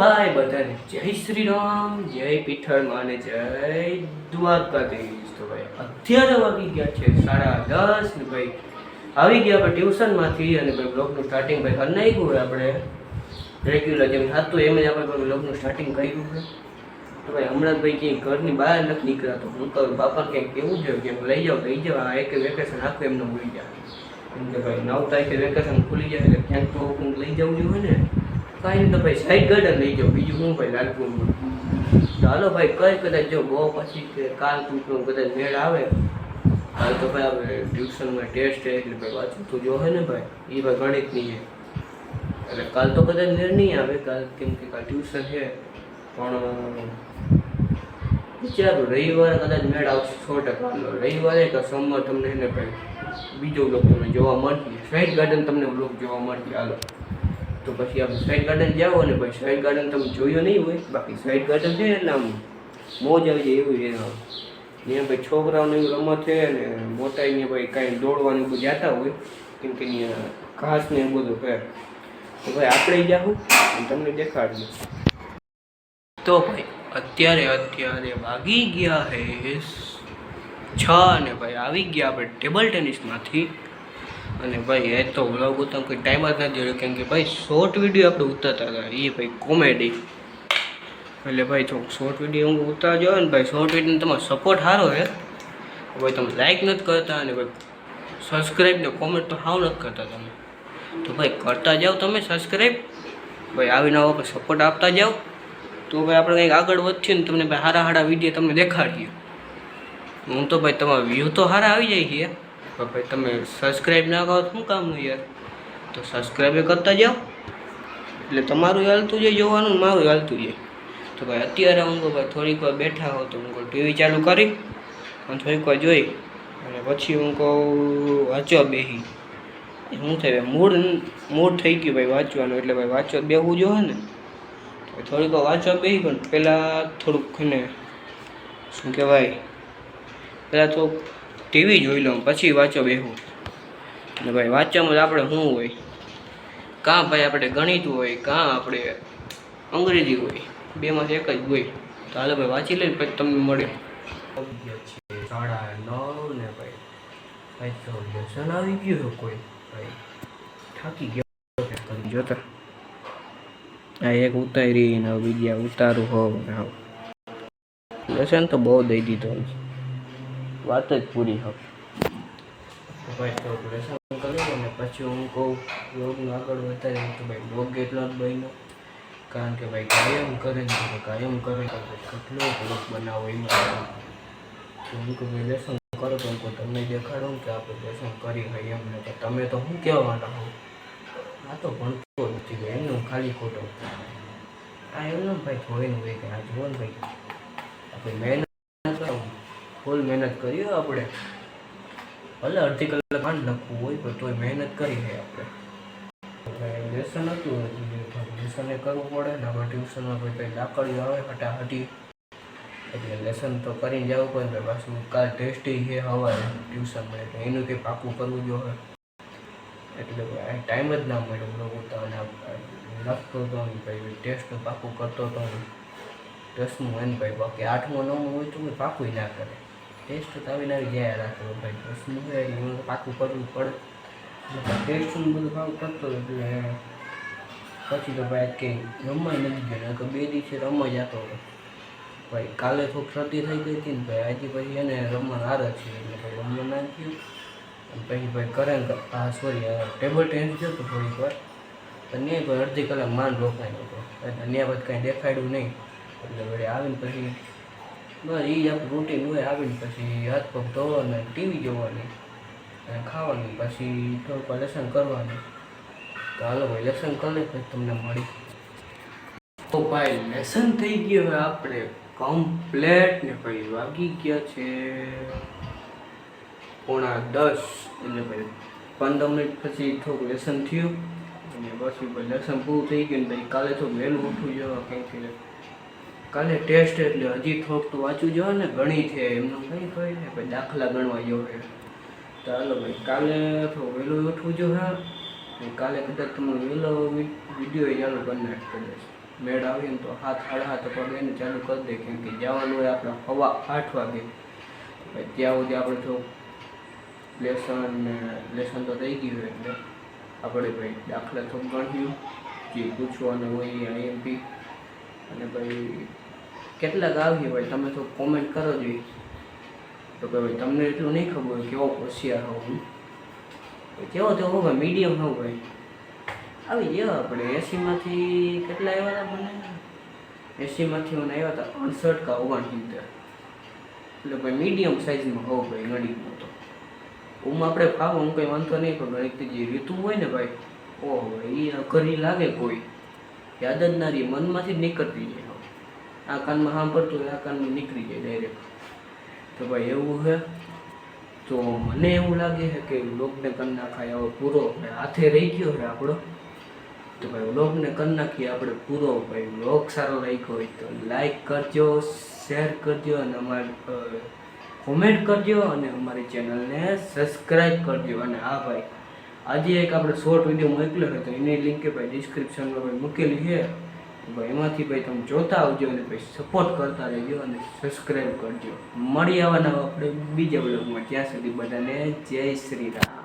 ભાઈ બધાને જય શ્રી રામ જય પીઠળ માને જય દ્વારકાધીશ. તો ભાઈ અત્યારે વાગી ગયા છે, સાડા દસ ને ભાઈ આવી ગયા આપણે ટ્યુશનમાંથી અને ભાઈ બ્લોગનું સ્ટાર્ટિંગ ભાઈ કરી નાખ્યું હોય આપણે. રેગ્યુલર જેમ હતું એમ જ આપણે બ્લોગનું સ્ટાર્ટિંગ કર્યું છે. તો ભાઈ હમણાં ભાઈ ક્યાંય ઘરની બહાર નથી નીકળ્યા તો હું કહું, બાપા ક્યાંક કેવું જોઈએ કે લઈ જાઓ લઈ જાઓ, આ એક વેકેશન આખું એમને ભૂલી જાય કેમ કે ભાઈ નવ તારીખે વેકેશન ખુલી જાય એટલે ક્યાંક તો લઈ જવું જોઈએ ને. કાંઈ તો ભાઈ સાઈડ ગાર્ડન લઈ જાઓ. બીજું શું ભાઈ લાલપુરમાં? તો હાલો ભાઈ, કઈ કદાચ જો બહુ પછી કે કાલ તૂટનું કદાચ મેળ આવે, કાલ તો ભાઈ આપણે ટ્યુશનમાં ટેસ્ટ છે એટલે ભાઈ વાંચું તો જો હે ને ભાઈ, એ ભાઈ ગણિતની છે. એટલે કાલ તો કદાચ મેળ નહીં આવે, કાલ કેમ કે કાલ ટ્યુશન છે. પણ, વિચારું, રવિવારે કદાચ મેળ આવશે સો ટકા. રવિવારે કે સોમવાર તમને એને ભાઈ, બીજો બ્લોગ તમને જોવા મળશે. સાઈડ ગાર્ડન તમને બ્લોગ જોવા મળશે. હાલો. તો પછી આપણે સાઈડ ગાર્ડન જાઓ અને પછી સાઈડ ગાર્ડન તમે જોયું નહીં હોય, બાકી સાઈડ ગાર્ડન છે એટલે આમ મોજ આવી જાય એવું આમ ત્યાં ભાઈ છોકરાઓને એવું રમત છે અને મોટા અહીંયા ભાઈ કાંઈ દોડવાનું બધું જતા હોય, કેમ કે અહીંયા ઘાસ ને એવું બધું કરે તો ભાઈ આપણે જાઉં અને તમને દેખાડીએ તો ભાઈ અત્યારે અત્યારે વાગી ગયા હે છ અને ભાઈ આવી ગયા આપણે ટેબલ ટેનિસમાંથી અને ભાઈ, એ તો વ્લોગ ઉતાર કોઈ ટાઈમ જ નથી જોયો કેમ કે ભાઈ શોર્ટ વીડિયો આપણે ઉતારતા હતા. એ ભાઈ કોમેડી એટલે ભાઈ તો શોર્ટ વીડિયો હું ઉતારજો ને ભાઈ શોર્ટ વીડિયો તમારો સપોર્ટ સારો છે. ભાઈ, તમે લાઈક નથી કરતા અને ભાઈ સબસ્ક્રાઈબ ને કોમેન્ટ તો સાવ નથી કરતા તમે. તો ભાઈ, કરતા જાઓ તમે સબસ્ક્રાઈબ ભાઈ આવી નવા પર સપોર્ટ આપતા જાઓ. તો ભાઈ, આપણે કંઈક આગળ વધશે ને તમને ભાઈ સારા સારા વીડિયો તમને દેખાડીએ. હું તો ભાઈ, તમારા વ્યૂ તો સારા આવી જાય છે. પણ ભાઈ તમે સબસ્ક્રાઈબ ના કરો તો શું કામનું યાર? તો સબસ્ક્રાઈબ કરતા જાઓ. એટલે તમારું હાલતું જે જોવાનું મારું હાલતું જાય તો ભાઈ અત્યારે હું ભાઈ, થોડીક વાર બેઠા હો તો હું ટીવી ચાલુ કરી અને થોડીક વાર જોઈ અને પછી હું કહું વાંચવા બેસી શું થાય મૂડ મૂડ થઈ ગયું ભાઈ વાંચવાનું, એટલે ભાઈ વાંચવા બેહવું જોઈએ ને. તો થોડીક વાર વાંચવા બેસી પણ પહેલાં થોડુંક ને શું કહેવાય પહેલાં તો ટીવી જોઈ લઉં પછી વાંચો બેહું. ને ભાઈ વાંચવામાં જ આપણે શું હોય? કાં ભાઈ આપણે ગણિત હોય કાં આપણે અંગ્રેજી હોય બેમાંથી એક જ હોય. તો હાલો ભાઈ વાંચી લઈને પછી તમને મળે. સાડા નવ ને ભાઈ ભાઈ તો આવી ગયું કોઈ ભાઈ થાકી ગયો કરી જોતા આ એક ઉતારી ને બીજા ઉતારું હોવ ને હાવ તો બહુ દઈ દીધો. વાત જ પૂરી હવે ભાઈ તો ને પછી હું કહું, યોગનું આગળ વધારે. તો ભાઈ યોગ એટલો જ બન્યો. કારણ કે ભાઈ કાયમ કરે ને કાયમ કરે તો કેટલો બ્લોગ બનાવો એમાં. હું કે ભાઈ લેસન કરો તો હું તમને દેખાડો કે આપણે લેસન કરી હોય એમ ને તો તમે તો શું કહેવાના હો આ તો ભણતો નથી ભાઈ, એમનું ખાલી ખોટો. આ એમનું ભાઈ જોઈને હોય કે આ જુઓ ભાઈ. આપણે મહેનત ફૂલ મહેનત કરી હોય આપણે. ભલે અડધી કલાક માંડ લખવું હોય, પણ તોય મહેનત કરી હોય આપણે. લેસન હતું લેસને કરવું પડે ને આમાં ટ્યુશનમાં કોઈ કંઈ લાકડીઓ આવે ફટાફટી એટલે લેસન તો કરીને જવું પડે પાછું કાલ ટેસ્ટી છે હવે ટ્યુશનમાં, એટલે એનું કંઈ પાકું કરવું જોઈએ એટલે ટાઈમ જ ના મળ્યો લોકો ઉતાવળ લખતો હતો ભાઈ ટેસ્ટનું પાકું કરતો હતો દસમું હોય ને ભાઈ, બાકી આઠમું નવમું હોય તો પાકું ના કરે. ટેસ્ટ તો આવીને આવી જાય રાખતો ભાઈ. પ્રશ્ન હોય એટલે એનું પાકું કરવું પડે. ટેસ્ટનું બધું પાકું કરતો હતો એટલે પછી તો ભાઈ કંઈ રમવા નથી ગયો. કે બે દિવસે રમવા જતો હતો ભાઈ કાલે થોડીક શરદી થઈ ગઈ હતી ને ભાઈ, આજે પછી એને રમવા નાર છે. એટલે ભાઈ રમવા ના થયું. અને પછી ભાઈ કરે ને હા સોરી ટેબલ ટેનિસ ગયો તો થોડીક વાર. તો ભાઈ અડધી કલાક માંડ રોકાયો હતો. એટલે ત્યાં પછી કાંઈ દેખાડ્યું નહીં. એટલે વળી આવીને પછી બસ એ જ આપણું રૂટીન હોય આવીને પછી હાથ પગ ધોવાના ટીવી જોવાની અને ખાવાની, પછી થોડુંક લેસન કરવાનું. તો હાલો ભાઈ લેસન કરી પછી તમને મળી. તો ભાઈ લેસન થઈ ગયું હવે આપણે. કમ્પ્લેટ ને ભાઈ, વાગી ગયા છે પોણા દસ. એટલે ભાઈ, પંદર મિનિટ પછી થોડુંક લેસન થયું. અને પછી ભાઈ લેસન પૂરું થઈ ગયું ને ભાઈ, કાલે થોડું વહેલું ઉઠવું જવા કંઈ કે કાલે ટેસ્ટ એટલે હજી થોડુંક તો વાંચવું જોઈએ ને ગણી છે, એમનું કંઈ હોય ને ભાઈ દાખલા ગણવા જોઈએ તો ચાલો ભાઈ, કાલે થોડું વહેલું ઉઠવું હા. કાલે કદાચ તમે વહેલો વીડિયો ચાલુ કરી નાખ કદાચ. મેળ આવીને તો હાથ સાડા હાથ પડે એને ચાલુ કરી દે, કેમ કે જવાનું હોય આપણે હવા આઠ વાગે. ત્યાં સુધી આપણે જો લેસન લેસન તો થઈ ગયું એટલે આપણે ભાઈ દાખલા થોક ગણ્યું, જે પૂછવાનું હોય એ આઈએમપી. અને ભાઈ કેટલાક આવી ભાઈ? તમે તો કોમેન્ટ કરો જોઈએ તો કે ભાઈ, તમને એટલું નહીં ખબર હોય કેવો હોશિયાર હોઉં હું. કેવો તેવો હોય મીડિયમ હોઉં ભાઈ. આવી ગયા આપણે. એસીમાંથી કેટલા આવ્યા હતા મને એસીમાંથી મને આવ્યા હતા અડસઠ કા ઓગણસિત્તેર. એટલે ભાઈ મીડિયમ સાઇઝમાં હોઉં ભાઈ, ગણિતમાં તો. હું આપણે ફાવો હું કંઈ વાંધો નહીં, પણ ગણિત જે રીતું હોય ને ભાઈ, ઓહો એ કરી લાગે કોઈ. યાદ જ ના રહી, મનમાંથી જ નીકળતી જાય. આ કાનમાં સાંભળતું આ કાનમાં નીકળી જાય ડાયરેક્ટ તો ભાઈ એવું છે તો મને એવું લાગે છે કે લોકને કરી નાખાય હવે પૂરો હાથે રહી ગયો છે આપણો. તો ભાઈ વ્લોગને કરી નાખીએ આપણે પૂરો ભાઈ વ્લોગ સારો રાખ્યો હોય તો લાઈક કરજો શેર કરજો અને અમારી કોમેન્ટ કરજો અને અમારી ચેનલને સબસ્ક્રાઈબ કરજો. અને હા ભાઈ, આજે એક આપણે શોર્ટ વીડિયો મોકલ્યો હતો, એની લિંક ભાઈ ડિસ્ક્રિપ્શનમાં ભાઈ મૂકેલી છે. ભાઈ એમાંથી ભાઈ તમે જોતા આવજો અને ભાઈ સપોર્ટ કરતા રહેજો અને સબસ્ક્રાઈબ કરજો. મળી આવવાના આપણે બીજા બ્લોગમાં ત્યાં સુધી બધાને જય શ્રી રામ.